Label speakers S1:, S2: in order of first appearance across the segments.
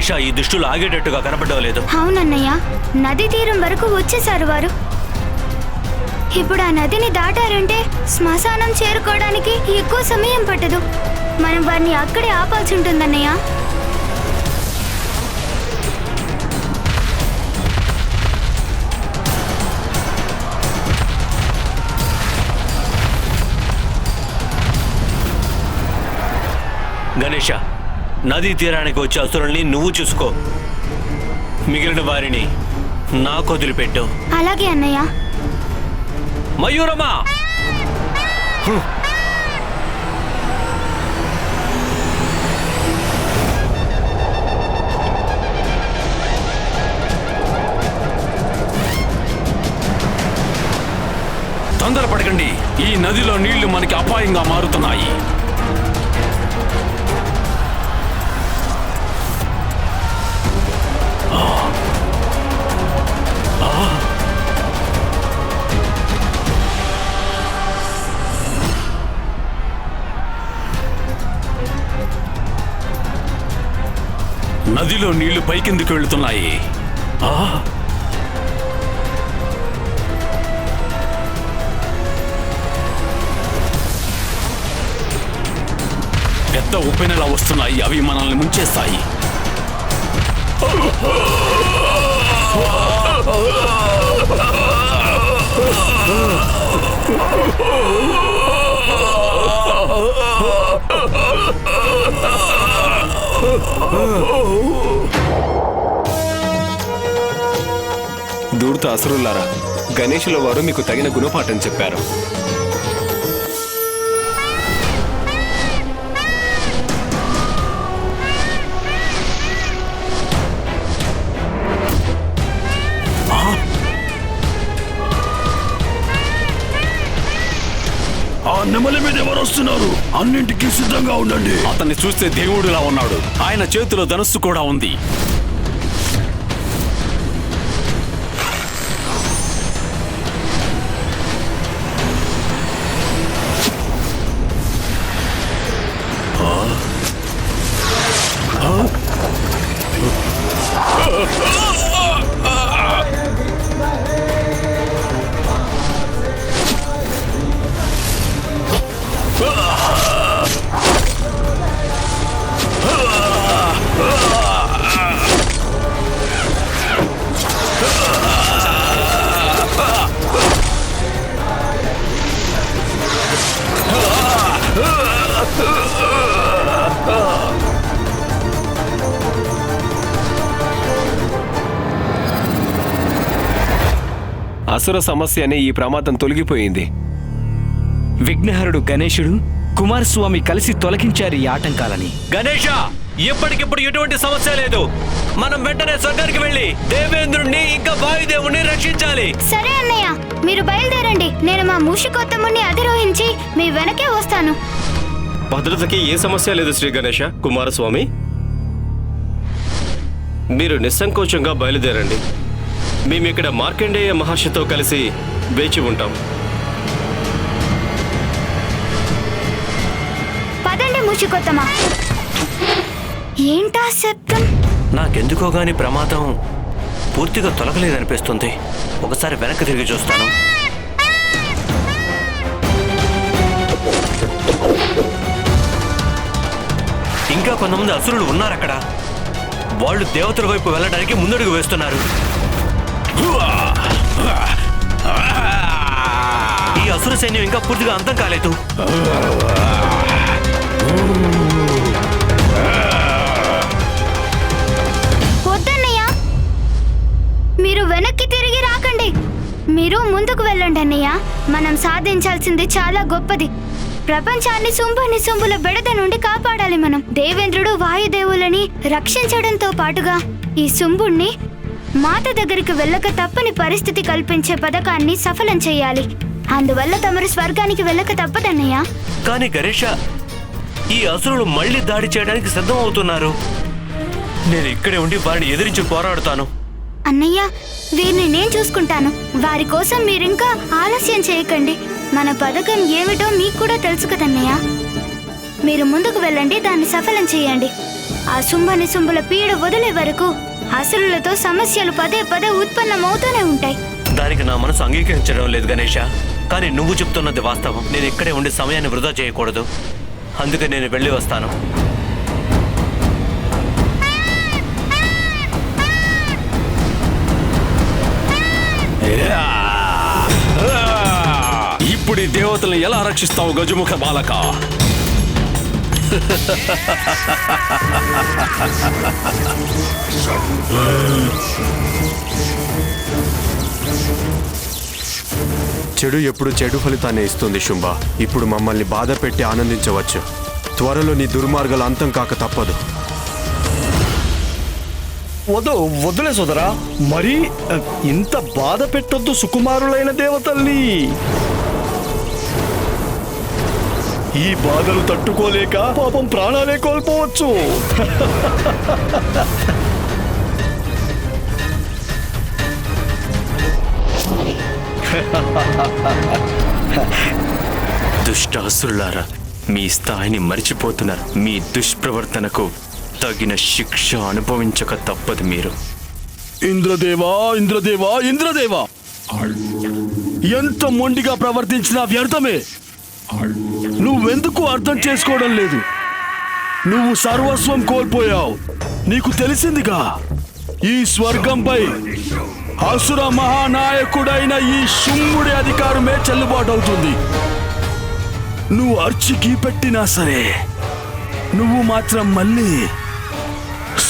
S1: గణేష ఈ దుష్టులు ఆగేటట్టుగా కనపడలేదు
S2: అవునన్నయ్య నది తీరం వరకు వచ్చేసారు వారు. ఇప్పుడు ఆ నదిని దాటారంటే శ్మశానం చేరుకోవడానికి ఎక్కువ సమయం పట్టదు. మనం వారిని అక్కడే ఆపాల్సి ఉంటుందన్నయ్య.
S1: గణేష నదీ తీరానికి వచ్చే అసురుల్ని నువ్వు చూసుకో. మిగిలిన వారిని నాకు వదిలిపెట్టు.
S2: అలాగే అన్నయ్య.
S1: మయూరమా!
S3: తొందరపడకండి. ఈ నదిలో నీళ్ళు మనకి అపాయంగా మారుతున్నాయి. నదిలో నీళ్ళు పైకిందుకు వెళుతున్నాయి? పెద్ద ఉప్పెనలా వస్తున్నాయి అవి మనల్ని ముంచేస్తాయి.
S4: దూర్త అసురులారా గణేషుల వారు మీకు తగిన గుణపాఠం చెప్పారు
S3: ఆ నెమలి ఎవరు వస్తున్నారు అన్నింటికీ సిద్ధంగా ఉండండి. అతన్ని చూస్తే దేవుడిలా ఉన్నాడు. ఆయన చేతిలో ధనస్సు కూడా ఉంది.
S4: అసుర సమస్య అనే ఈ ప్రమాదం తొలగిపోయింది.
S5: విఘ్నహరుడు గణేశుడు కుమారస్వామి కలిసి తొలగించారు ఈ ఆటంకాలని.
S1: గణేష ఇప్పటికిప్పుడు ఎటువంటి సమస్య లేదు. మనం వెంటనే స్వర్గానికి వెళ్ళి దేవేంద్రుణ్ణి ఇంకా వాయుదేవుణ్ణి రక్షించాలి.
S2: సరే అన్నయ్య మీరు బయలుదేరండి. నేను మా మూషికోత్తముని అధిరోహించి మీ వెనకే వస్తాను.
S6: భద్రతకి ఏ సమస్య లేదు శ్రీ గణేష కుమారస్వామి. మీరు నిస్సంకోచంగా బయలుదేరండి. మేము ఇక్కడ మార్కండేయ మహర్షితో కలిసి వేచి ఉంటాం.
S2: పదండి మూషికోత్తమా. ఏంటా శబ్దం?
S1: నాకెందుకో గాని ప్రమాదం? పూర్తిగా తొలగలేదనిపిస్తుంది. ఒకసారి వెనక్కి తిరిగి చూస్తాను. ఇంకా కొంతమంది అసురులు ఉన్నారు అక్కడ వాళ్ళు దేవతల వైపు వెళ్ళడానికి ముందడుగు వేస్తున్నారు. ఈ అసుర సైన్యం ఇంకా పూర్తిగా అంతం కాలేదు.
S2: వద్దన్నయ్య. మీరు వెనక్కి తిరిగి రాకండి. మీరు ముందుకు వెళ్ళండి అన్నయ్య. మనం సాధించాల్సింది చాలా గొప్పది. ప్రపంచాన్ని సుంభ నిసుంభుల బెడద నుండి కాపాడాలి మనం. దేవేంద్రుడు వాయుదేవులని రక్షించడంతో పాటుగా ఈ సుంభుణ్ణి మాత దగ్గరికి వెళ్ళక తప్పని పరిస్థితి కల్పించే పథకాన్ని సఫలం చేయాలి. అందువల్ల తమరు స్వర్గానికి వెళ్ళక తప్పదన్నయ్య.
S1: కానీ గణేష ఈ అసురులు మళ్ళీ దాడి చేయడానికి సిద్ధం అవుతున్నారు నేను ఇక్కడే ఉండి వారిని ఎదిరించి పోరాడుతాను.
S2: అన్నయ్య వీరిని నేను చూసుకుంటాను. వారి కోసం మీరింకా ఆలస్యం చేయకండి. మన పథకం ఏమిటో మీకు కూడా తెలుసు కదన్నయ్య. మీరు ముందుకు వెళ్ళండి దాన్ని సఫలం చేయండి. ఆ శుంభని శుంభుల పీడ వదిలే వరకు అసురులతో సమస్యలు పదే పదే ఉత్పన్నమవుతూనే ఉంటాయి.
S1: దానికి నా మనసు అంగీకరించడం లేదు గణేష. కానీ నువ్వు చెప్తున్నది వాస్తవం. నేను ఇక్కడే ఉండి సమయాన్ని వృధా చేయకూడదు. అందుకే నేను వెళ్ళి వస్తాను.
S7: ఇప్పుడు ఈ దేవతల్ని ఎలా రక్షిస్తావు గజముఖ బాలక?
S8: చెడు ఎప్పుడు చెడు ఫలితాన్ని ఇస్తుంది శుంభ. ఇప్పుడు మమ్మల్ని బాధ పెట్టి ఆనందించవచ్చు. త్వరలో నీ దుర్మార్గాలు అంతం కాక తప్పదు.
S9: వద్దు వద్దులే సోదరా. మరి ఇంత బాధ పెట్టొద్దు సుకుమారులైన దేవతల్ని. ఈ బాధలు తట్టుకోలేక పాపం ప్రాణాలే కోల్పోవచ్చు.
S10: దుష్ట అసురులారా మీ స్థాయిని మరిచిపోతున్నారు మీ దుష్ప్రవర్తనకు తగిన శిక్ష అనుభవించక తప్పదు మీరు.
S7: ఇంద్రదేవా ఇంద్రదేవా ఇంద్రదేవా! ఎంత మొండిగా ప్రవర్తించినా వ్యర్థమే! నువ్వెందుకు అర్థం చేసుకోవడం లేదు? నువ్వు సర్వస్వం కోల్పోయావు. నీకు తెలిసిందిగా ఈ స్వర్గంపై అసుర మహానాయకుడైన ఈ శుంగుడి అధికారమే చెల్లుబాటు అవుతుంది నువ్వు అర్చికి పెట్టినా సరే నువ్వు మాత్రం మళ్ళీ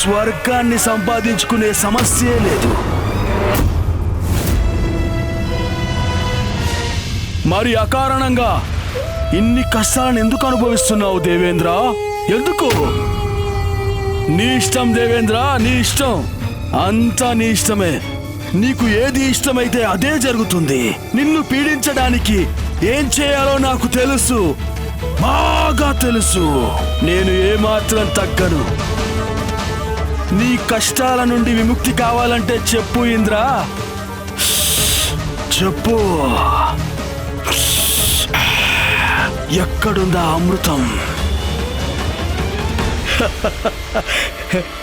S7: స్వర్గాన్ని సంపాదించుకునే సమస్యే లేదు. మరి అకారణంగా ఇన్ని కష్టాలను ఎందుకు అనుభవిస్తున్నావు దేవేంద్ర? ఎందుకు? నీ ఇష్టం దేవేంద్ర నీ ఇష్టం. అంతా నీ ఇష్టమే. నీకు ఏది ఇష్టమైతే అదే జరుగుతుంది. నిన్ను పీడించడానికి ఏం చేయాలో నాకు తెలుసు. బాగా తెలుసు. నేను ఏమాత్రం తగ్గను. నీ కష్టాల నుండి విముక్తి కావాలంటే చెప్పు ఇంద్రా. చెప్పు. ఎక్కడుందా అమృతం?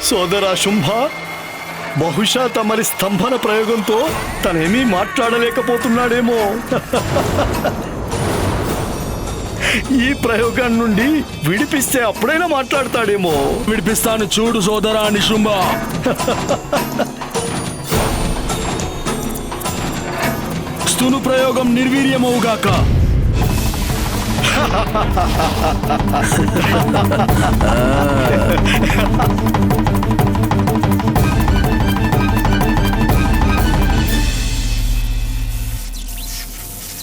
S9: సోదరా శుంభ బహుశా తమరి స్తంభన ప్రయోగంతో తనేమీ మాట్లాడలేకపోతున్నాడేమో. ఈ ప్రయోగం నుండి విడిపిస్తే అప్పుడైనా మాట్లాడతాడేమో.
S7: విడిపిస్తాను చూడు సోదరా నిశుంభ స్తును ప్రయోగం నిర్వీర్యమవుగాక.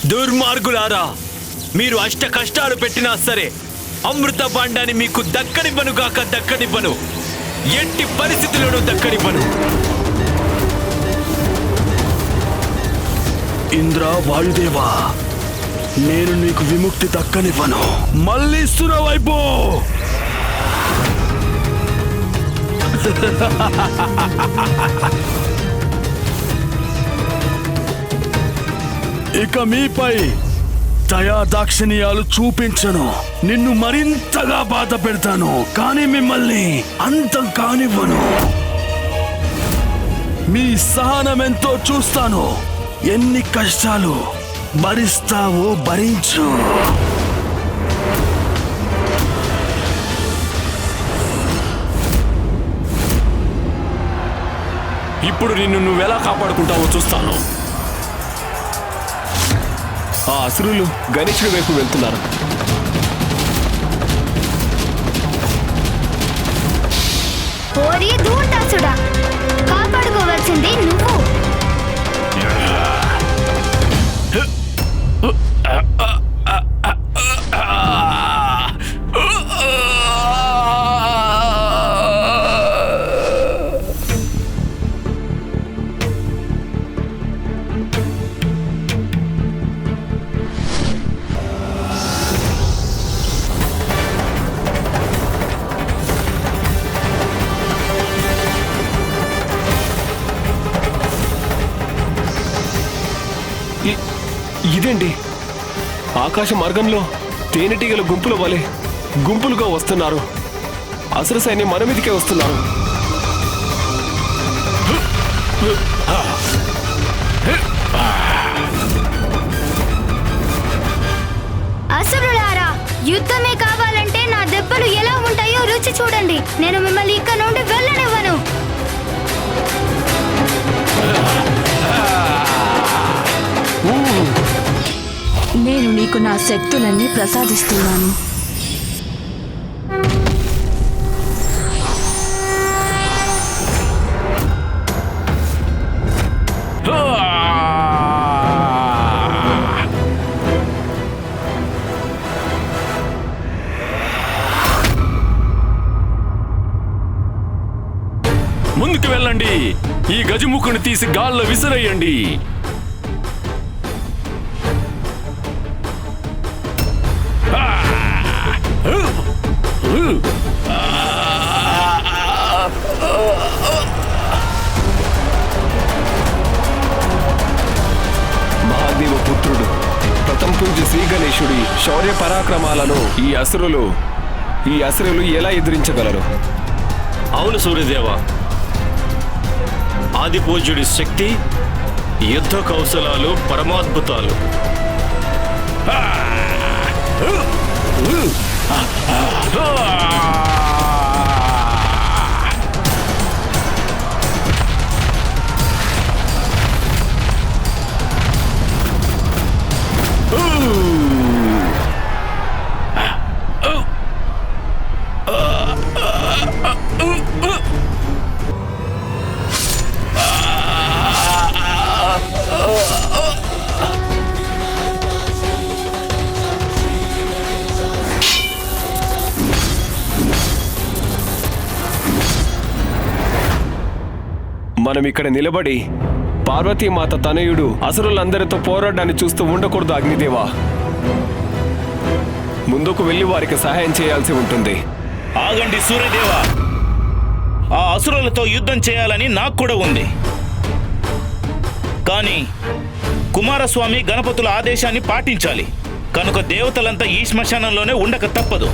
S1: దుర్మార్గులారా మీరు అష్ట కష్టాలు పెట్టినా సరే అమృత బాండాన్ని మీకు దక్కనివ్వను గాక దక్కనివ్వను. ఎట్టి పరిస్థితుల్లోనూ దక్కనివ్వను.
S7: ఇంద్ర వాయుదేవా నేను నీకు విముక్తి దక్కనివ్వను. మళ్ళీ స్తున వైపు! ఇక మీపై దయా దాక్షిణ్యాలు చూపించను. నిన్ను మరింతగా బాధ పెడతాను. కానీ మిమ్మల్ని అంతం కానివ్వను. మీ సహనమెంతో చూస్తాను. ఎన్ని కష్టాలు భరిస్తావో భరించు. ఇప్పుడు నిన్ను నువ్వెలా కాపాడుకుంటావో చూస్తాను.
S8: ఆ అసురులు గణేశుడి వైపు వెళ్తున్నారు.
S2: కాపాడుకోవాల్సింది
S8: ఆకాశ మార్గంలో తేనెటీగల గుంపుల వలె గుంపులుగా వస్తున్నారు.
S4: అసురు సైన్యం మన మీదకే వస్తున్నారు.
S2: అసురులారా యుద్ధమే కావాలంటే నా దెబ్బలు ఎలా ఉంటాయో రుచి చూడండి. నేను మిమ్మల్ని ఇక్కడ
S11: నేను నీకు నా శక్తులన్నీ ప్రసాదిస్తున్నాను.
S7: ముందుకు వెళ్ళండి. ఈ గజముఖుని తీసి గాల్లో విసిరేయండి.
S4: మహాదేవ పుత్రుడు. ప్రథమ పూజ శ్రీ గణేశుడి శౌర్య పరాక్రమాలను ఈ అసురులు ఈ అసురులు ఎలా ఎదిరించగలరు?
S6: అవును సూర్యదేవ. ఆదిపూజ్యుడి శక్తి యుద్ధ కౌశలాలు పరమాద్భుతాలు. Ah!
S4: మనం ఇక్కడ నిలబడి పార్వతీమాత తనయుడు అసురులందరితో పోరాడాన్ని చూస్తూ ఉండకూడదు అగ్నిదేవా. ముందుకు వెళ్ళి వారికి సహాయం చేయాల్సి ఉంటుంది.
S12: ఆగండి సూర్యదేవ. ఆ అసురులతో యుద్ధం చేయాలని నాకు కూడా ఉంది. కానీ కుమారస్వామి గణపతుల ఆదేశాన్ని పాటించాలి. కనుక దేవతలంతా ఈ శ్మశానంలోనే ఉండక తప్పదు.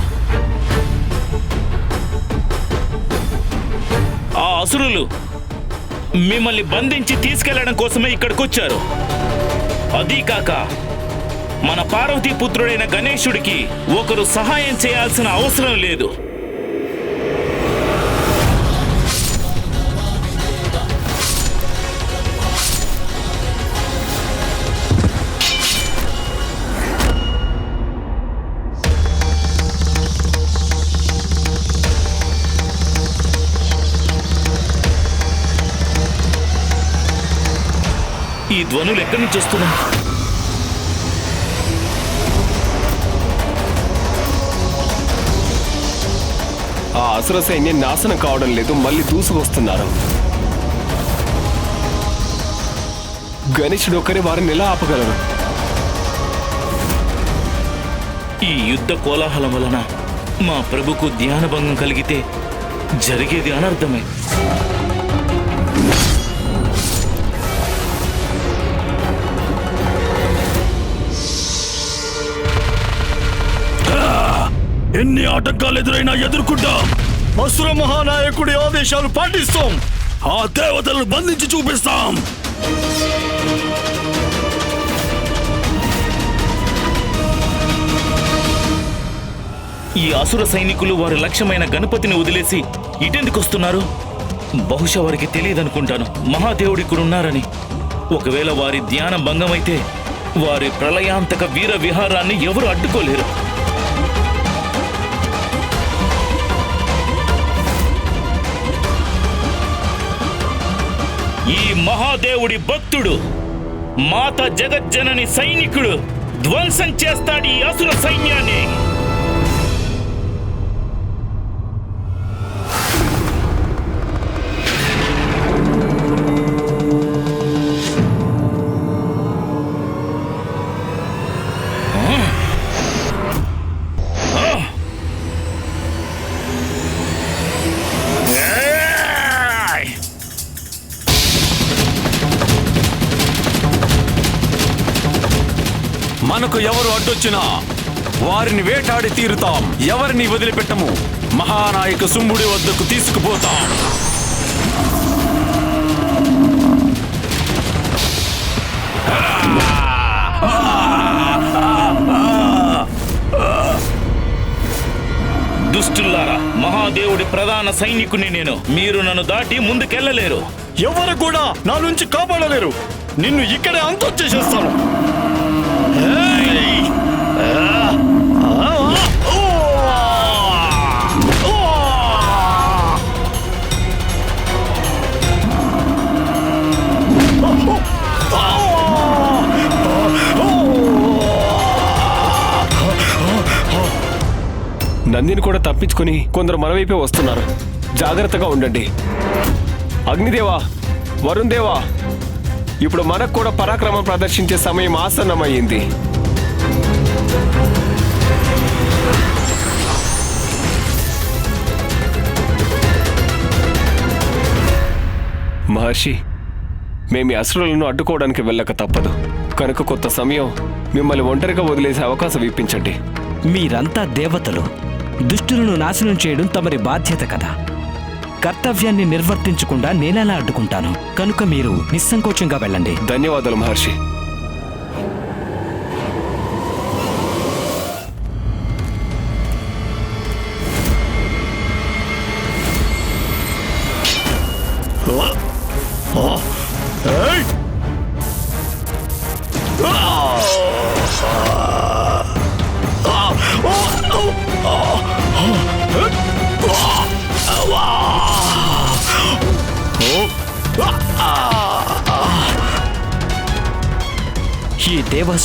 S12: ఆ అసురులు మిమ్మల్ని బంధించి తీసుకెళ్ళడం కోసమే ఇక్కడికి వచ్చారు అదీ కాక మన పార్వతీ పుత్రుడైన గణేశుడికి ఒకరు సహాయం చేయాల్సిన అవసరం లేదు. ధ్వనులు ఎక్కడి నుంచి వస్తున్నాయి?
S4: ఆ అసుర సైన్యం నాశనం కావడం లేదు మళ్ళీ దూసుకొస్తున్నారు గణేశుడు ఒక్కరి వారిని ఎలా ఆపగలరు?
S12: ఈ యుద్ధ కోలాహలం వలన మా ప్రభుకు ధ్యానభంగం కలిగితే జరిగేది అనర్థమే.
S7: ఆటంకాలు ఎదురైనా ఎదుర్కొంటాం.
S9: అసుర మహానాయకుడి ఆదేశాలు పాటిస్తాం.
S7: ఆ దేవతలను బంధించి చూపిస్తాం.
S12: ఈ అసుర సైనికులు వారి లక్ష్యమైన గణపతిని వదిలేసి ఇటెందుకు వస్తున్నారు? బహుశా వారికి తెలియదనుకుంటాను. మహాదేవుడు ఇక్కడ ఉన్నారని. ఒకవేళ వారి ధ్యానం భంగమైతే వారి ప్రళయాంతక వీర విహారాన్ని ఎవరు అడ్డుకోలేరు. ఈ మహాదేవుడి భక్తుడు మాత జగజ్జనని సైనికుడు ధ్వంసం చేస్తాడు ఈ అసుర సైన్యాన్ని.
S7: మనకు ఎవరు అడ్డొచ్చినా వారిని వేటాడి తీరుతాం ఎవరిని వదిలిపెట్టము మహానాయక శుంభుడి వద్దకు తీసుకుపోతాం
S12: దుష్టుల్లారా మహాదేవుడి ప్రధాన సైనికుని నేను మీరు నన్ను దాటి ముందుకెళ్ళలేరు
S9: ఎవరు కూడా నా నుంచి కాపాడలేరు నిన్ను ఇక్కడే అంతం చేసేస్తాను ఏయ్! ఆ! ఆ! ఓ! ఓ!
S4: నందిని కూడా తప్పించుకొని కొందరు మన వైపే వస్తున్నారు. జాగ్రత్తగా ఉండండి. అగ్నిదేవా వరుణ్ దేవా ఇప్పుడు మనకు కూడా పరాక్రమం ప్రదర్శించే సమయం ఆసన్నమయ్యింది. మహర్షి మేము అసురులను అడ్డుకోవడానికి వెళ్ళక తప్పదు. కనుక కొత్త సమయం మిమ్మల్ని ఒంటరిగా వదిలేసే అవకాశం ఇప్పించండి.
S5: మీరంతా దేవతలు. దుష్టులను నాశనం చేయడం తమరి బాధ్యత కదా. కర్తవ్యాన్ని నిర్వర్తించకుండా నేనెలా అడ్డుకుంటాను. కనుక మీరు నిస్సంకోచంగా వెళ్ళండి.
S4: ధన్యవాదాలు మహర్షి.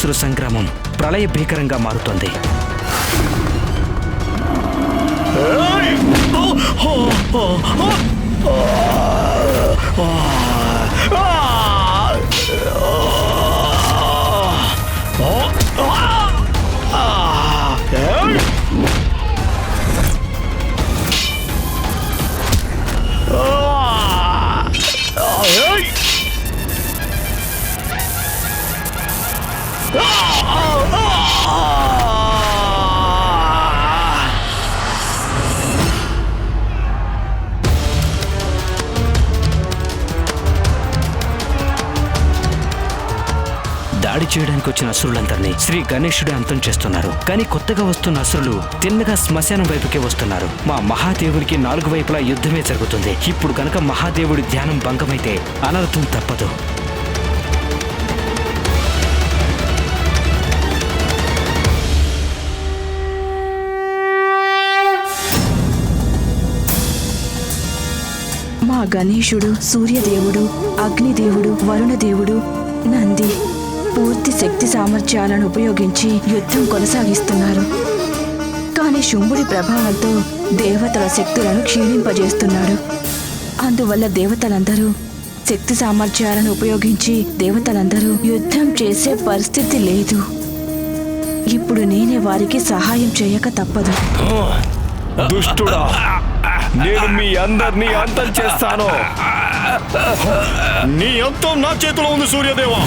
S5: దేవాసుర సంగ్రామం ప్రళయ భీకరంగా మారుతోంది. దాడి చేయడానికి వచ్చిన అసురులందరినీ శ్రీ గణేశుడి అంతం చేస్తున్నారు. కానీ కొత్తగా వస్తున్న అసురులు తిన్నగా శ్మశానం వైపుకే వస్తున్నారు. మా మహాదేవుడికి నాలుగు వైపులా యుద్ధమే జరుగుతుంది. ఇప్పుడు గనక మహాదేవుడి ధ్యానం భంగమైతే అనర్థం తప్పదు.
S11: గణేశుడు సూర్యదేవుడు అగ్నిదేవుడు వరుణదేవుడు నంది పూర్తి శక్తి సామర్థ్యాలను ఉపయోగించి యుద్ధం కొనసాగిస్తున్నారు. కానీ శుంభుడి ప్రభావంతో దేవతల శక్తులను క్షీణింపజేస్తున్నాడు అందువల్ల దేవతలందరూ శక్తి సామర్థ్యాలను ఉపయోగించి దేవతలందరూ యుద్ధం చేసే పరిస్థితి లేదు. ఇప్పుడు నేనే వారికి సహాయం చేయక తప్పదు.
S4: దుష్టుడా. నేను మీ అందరినీ అంతం చేస్తాను.
S9: నీ అంతం నా చేతిలో ఉంది సూర్యదేవా.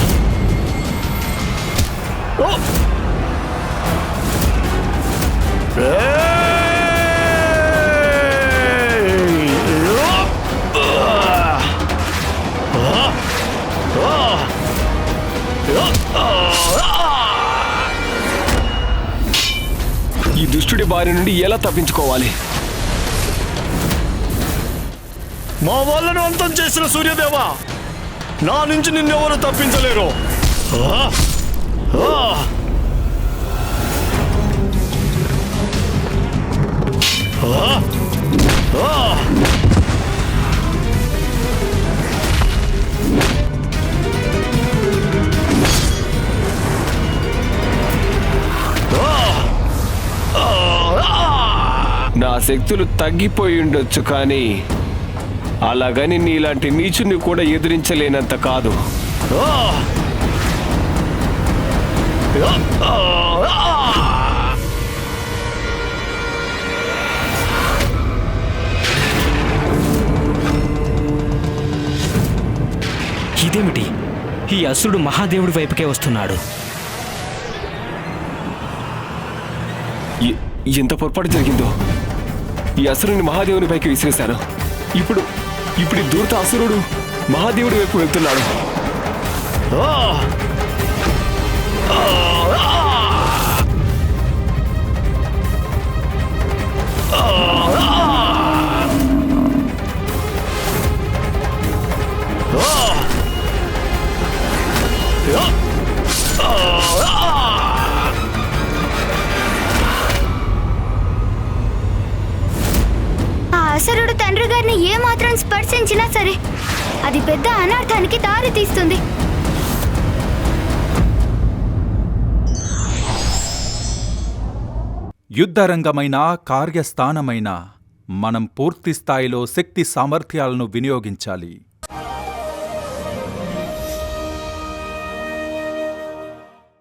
S4: ఈ దుష్టుడి బారి నుండి ఎలా తప్పించుకోవాలి?
S9: మా వాళ్ళను అంతం చేసిన సూర్యదేవ నా నుంచి నిన్నెవరు తప్పించలేరు.
S4: నా శక్తులు తగ్గిపోయి ఉండొచ్చు కానీ అలాగని నీలాంటి నీచుని కూడా ఎదిరించలేనంత కాదు!
S5: ఇదేమిటి? ఈ అసురుడు మహాదేవుడి వైపుకే వస్తున్నాడు.
S4: ఎంత పొరపాటు జరిగిందో? ఈ అసురుని మహాదేవుని పైకి విసిరేశాను ఇప్పుడు ఇప్పుడు ఈ దూరత అసురుడు మహాదేవుడి వైపు వెళ్తున్నాడు.
S2: పెద్ద అనర్థానికి దారి తీస్తుంది.
S13: యుద్ధరంగమైన కార్యస్థానమైన మనం పూర్తి స్థాయిలో శక్తి సామర్థ్యాలను వినియోగించాలి.